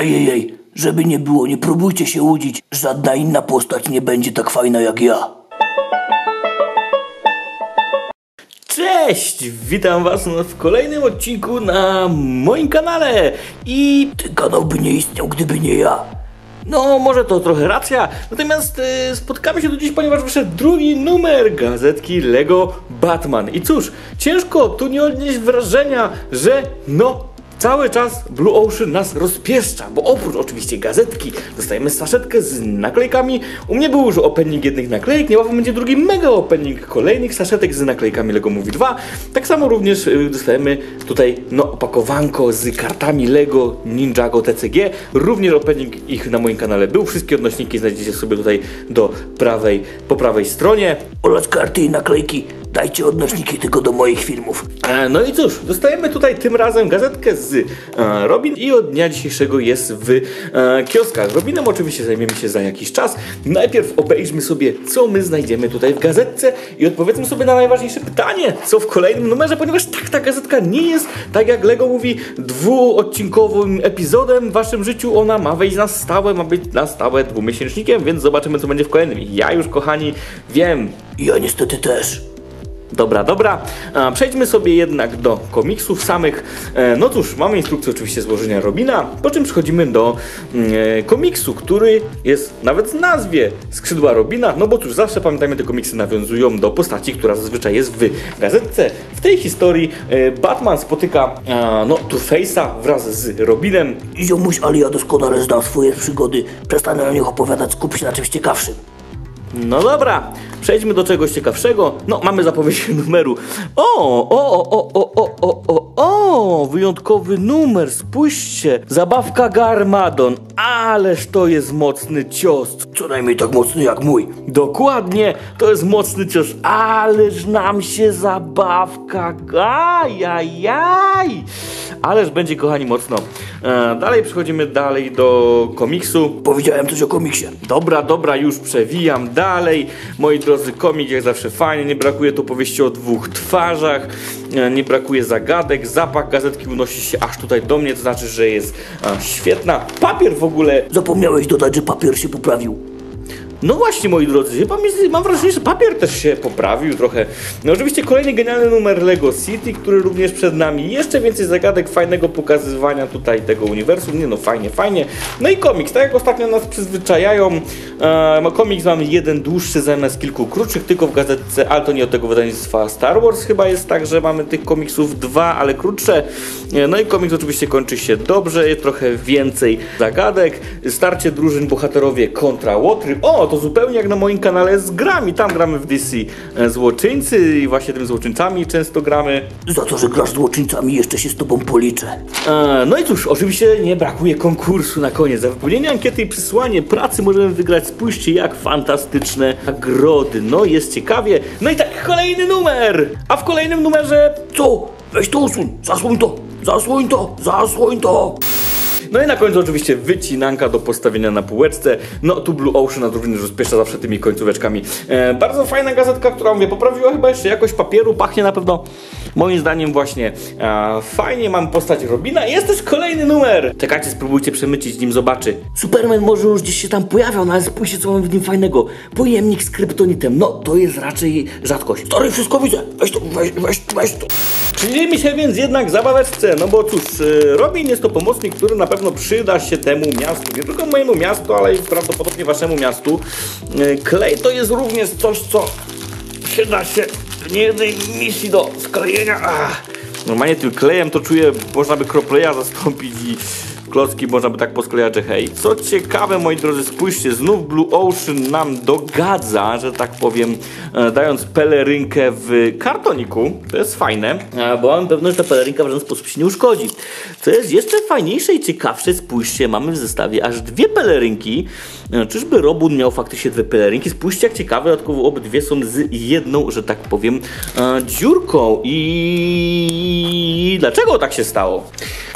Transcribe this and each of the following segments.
Ej, ej, ej, żeby nie było, nie próbujcie się łudzić. Żadna inna postać nie będzie tak fajna jak ja. Cześć! Witam Was w kolejnym odcinku na moim kanale i Ten kanał by nie istniał, gdyby nie ja. no może to trochę racja, natomiast e, spotkamy się tu dziś, ponieważ wyszedł drugi numer gazetki Lego Batman i cóż, ciężko tu nie odnieść wrażenia, że no Cały czas Blue Ocean nas rozpieszcza, bo oprócz oczywiście gazetki dostajemy saszetkę z naklejkami. U mnie był już opening jednych naklejek, niebawem będzie drugi mega opening kolejnych saszetek z naklejkami Lego Movie 2. Tak samo również y, dostajemy tutaj no opakowanko z kartami Lego Ninjago TCG. Również opening ich na moim kanale był. Wszystkie odnośniki znajdziecie sobie tutaj do prawej, po prawej stronie. Olać karty i naklejki. Dajcie odnośniki tylko do moich filmów. E, No i cóż, dostajemy tutaj tym razem gazetkę z e, Robin i od dnia dzisiejszego jest w e, kioskach. Robinem oczywiście zajmiemy się za jakiś czas. Najpierw obejrzmy sobie, co my znajdziemy tutaj w gazetce i odpowiedzmy sobie na najważniejsze pytanie, co w kolejnym numerze, ponieważ tak ta gazetka nie jest, tak jak Lego mówi, dwuodcinkowym epizodem w waszym życiu. Ona ma wejść na stałe, ma być na stałe dwumiesięcznikiem, więc zobaczymy, co będzie w kolejnym. Ja już, kochani, wiem, Ja niestety też. Dobra, dobra. Przejdźmy sobie jednak do komiksów samych. E, No cóż, mamy instrukcję oczywiście złożenia Robina, po czym przechodzimy do mm, e, komiksu, który jest nawet w nazwie skrzydła Robina, no bo cóż, zawsze pamiętajmy, te komiksy nawiązują do postaci, która zazwyczaj jest w gazetce. W tej historii e, Batman spotyka no, Two-Face'a wraz z Robinem. Ziomuś, ale ja doskonale znam swoje przygody. Przestanę o nich opowiadać, skup się na czymś ciekawszym. No dobra, przejdźmy do czegoś ciekawszego. No, mamy zapowiedź numeru. O, o, o, o, o, o, o, o, wyjątkowy numer, spójrzcie. Zabawka Garmadon, ależ to jest mocny cios. Co najmniej tak mocny jak mój. Dokładnie, to jest mocny cios, ależ nam się zabawka, ajajaj. Ależ będzie, kochani, mocno. E, dalej przechodzimy dalej do komiksu. Powiedziałem coś o komiksie. Dobra, dobra, już przewijam dalej. Moi drodzy, komik jak zawsze fajnie, nie brakuje tu powieści o dwóch twarzach, e, nie brakuje zagadek, zapach gazetki unosi się aż tutaj do mnie, to znaczy, że jest a, świetna. Papier w ogóle, Zapomniałeś dodać, że papier się poprawił. No właśnie moi drodzy, chyba mi, mam wrażenie, że papier też się poprawił trochę. No oczywiście kolejny genialny numer Lego City, który również przed nami. Jeszcze więcej zagadek, fajnego pokazywania tutaj tego uniwersum. Nie no, fajnie, fajnie. No i komiks, tak jak ostatnio nas przyzwyczajają. E, komiks mamy jeden dłuższy zamiast kilku krótszych, tylko w gazetce, ale to nie od tego wydawnictwa Star Wars chyba jest tak, że mamy tych komiksów dwa, ale krótsze. E, no i komiks oczywiście kończy się dobrze, jest trochę więcej zagadek. Starcie drużyn bohaterowie kontra Łotry. O, to zupełnie jak na moim kanale z grami. Tam gramy w DC e, złoczyńcy i właśnie tym złoczyńcami często gramy. Za to, że grasz z złoczyńcami, jeszcze się z tobą policzę. E, No i cóż, oczywiście nie brakuje konkursu na koniec. Za wypełnienie ankiety i przysłanie pracy możemy wygrać, spójrzcie jak fantastyczne nagrody. No jest ciekawie. No i tak kolejny numer! A w kolejnym numerze Co? Weź to usuń. Zasłoń to. Zasłoń to. Zasłoń to. No i na końcu oczywiście wycinanka do postawienia na półeczce. No tu Blue Ocean nas również rozpiesza zawsze tymi końcóweczkami. E, bardzo fajna gazetka, która mówię, poprawiła chyba jeszcze jakość papieru, pachnie na pewno moim zdaniem właśnie e, fajnie. Mam postać Robina jest też kolejny numer. Czekajcie, spróbujcie przemycić, nim zobaczy. Superman może już gdzieś się tam pojawiał, no ale spójrzcie co mamy w nim fajnego. Pojemnik z kryptonitem. No, to jest raczej rzadkość. Stary, wszystko widzę. Weź to, weź, weź, weź to. Przyjrzyjmy się więc jednak zabaweczce, no bo cóż, e, Robin jest to pomocnik, który na pewno przyda się temu miastu, nie tylko mojemu miastu, ale i prawdopodobnie waszemu miastu. E, Klej to jest również coś, co przyda się w niejednej misji do sklejenia. Ach. Normalnie tym klejem to czuję, można by kropleja zastąpić i klocki można by tak posklejać, że hej. Co ciekawe, moi drodzy, spójrzcie, znów Blue Ocean nam dogadza, że tak powiem, e, dając pelerynkę w kartoniku. To jest fajne, bo mam pewność, że ta pelerynka w żaden sposób się nie uszkodzi. Co jest jeszcze fajniejsze i ciekawsze, spójrzcie, mamy w zestawie aż dwie pelerynki. E, Czyżby Robun miał faktycznie dwie pelerynki? Spójrzcie, jak ciekawe, dodatkowo obydwie są z jedną, że tak powiem, e, dziurką. I dlaczego tak się stało?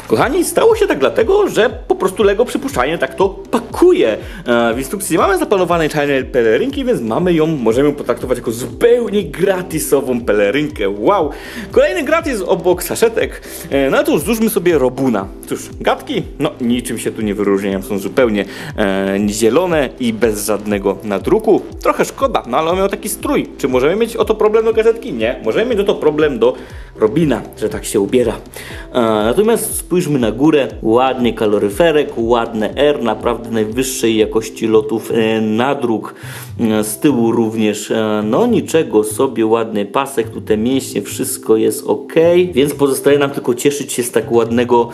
Kochani, stało się tak dlatego, że po prostu Lego przypuszczalnie tak to pakuje. E, w instrukcji nie mamy zaplanowanej czarnej pelerynki, więc mamy ją, możemy ją potraktować jako zupełnie gratisową pelerynkę. Wow! Kolejny gratis obok saszetek. E, no to już sobie Robuna. Cóż, gadki? No niczym się tu nie wyróżniają, są zupełnie e, zielone i bez żadnego nadruku. Trochę szkoda, no ale on miał taki strój. Czy możemy mieć o to problem do gazetki? Nie. Możemy mieć o to problem do Robina, że tak się ubiera. E, natomiast spójrzmy na górę. Ładnie kaloryferek, ładne R, naprawdę najwyższej jakości lotów e, nadruk. E, z tyłu również, e, no niczego sobie, ładny pasek, tutaj mięśnie, wszystko jest ok. Więc pozostaje nam tylko cieszyć się z tak ładnego,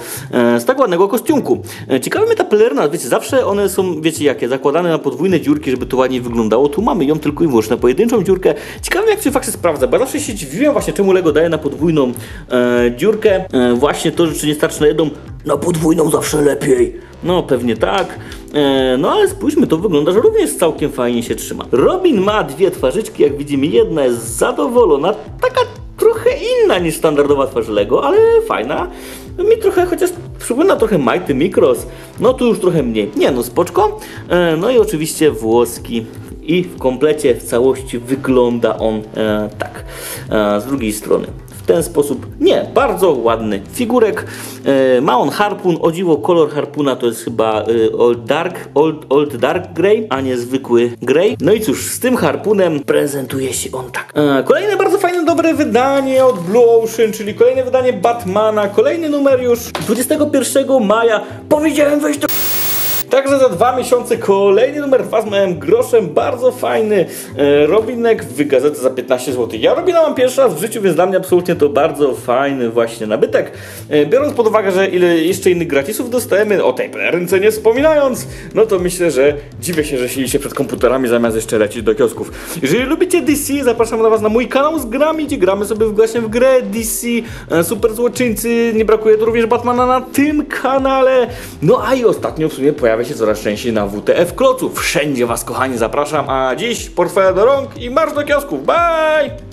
z tak ładnego kostiumku. Ciekawe mnie ta pelerna, wiecie, zawsze one są, wiecie jakie, zakładane na podwójne dziurki, żeby to ładniej wyglądało. Tu mamy ją tylko i wyłącznie na pojedynczą dziurkę. Ciekawe jak się faktycznie sprawdza, bo zawsze się dziwiłem właśnie czemu Lego daje na podwójną e, dziurkę. E, właśnie to, że czy nie starczy na na podwójną zawsze lepiej. No pewnie tak. E, no ale spójrzmy, to wygląda, że również całkiem fajnie się trzyma. Robin ma dwie twarzyczki, jak widzimy, jedna jest zadowolona, taka trochę inna niż standardowa twarz Lego, ale fajna. Mi trochę, chociaż przypomina trochę Mighty Micros, no tu już trochę mniej. Nie no, spoczko. E, no i oczywiście włoski i w komplecie, w całości wygląda on e, tak. E, z drugiej strony w ten sposób. Nie, bardzo ładny figurek. E, ma on harpun, o dziwo kolor harpuna to jest chyba e, old dark, old, old dark grey, a nie zwykły grey. No i cóż, z tym harpunem prezentuje się on tak. E, kolejne bardzo fajne, dobre wydanie od Blue Ocean, czyli kolejne wydanie Batmana, kolejny numer już 21 maja. Powiedziałem weź to Także za dwa miesiące kolejny numer dwa z groszem, bardzo fajny e, Robinek w gazetę za 15 zł. Ja Robina mam pierwszy raz w życiu, więc dla mnie absolutnie to bardzo fajny właśnie nabytek. E, biorąc pod uwagę, że ile jeszcze innych gratisów dostajemy, o tej pelerynce nie wspominając, no to myślę, że dziwię się, że siedzicie przed komputerami zamiast jeszcze lecieć do kiosków. Jeżeli lubicie DC, zapraszam na was na mój kanał z grami, gdzie gramy sobie właśnie w grę DC, e, Super Złoczyńcy, nie brakuje tu również Batmana na tym kanale. No a i ostatnio w sumie pojawia się coraz częściej na WTF Klocu. Wszędzie was kochani zapraszam, a dziś portfele do rąk i marsz do kiosków. Bye!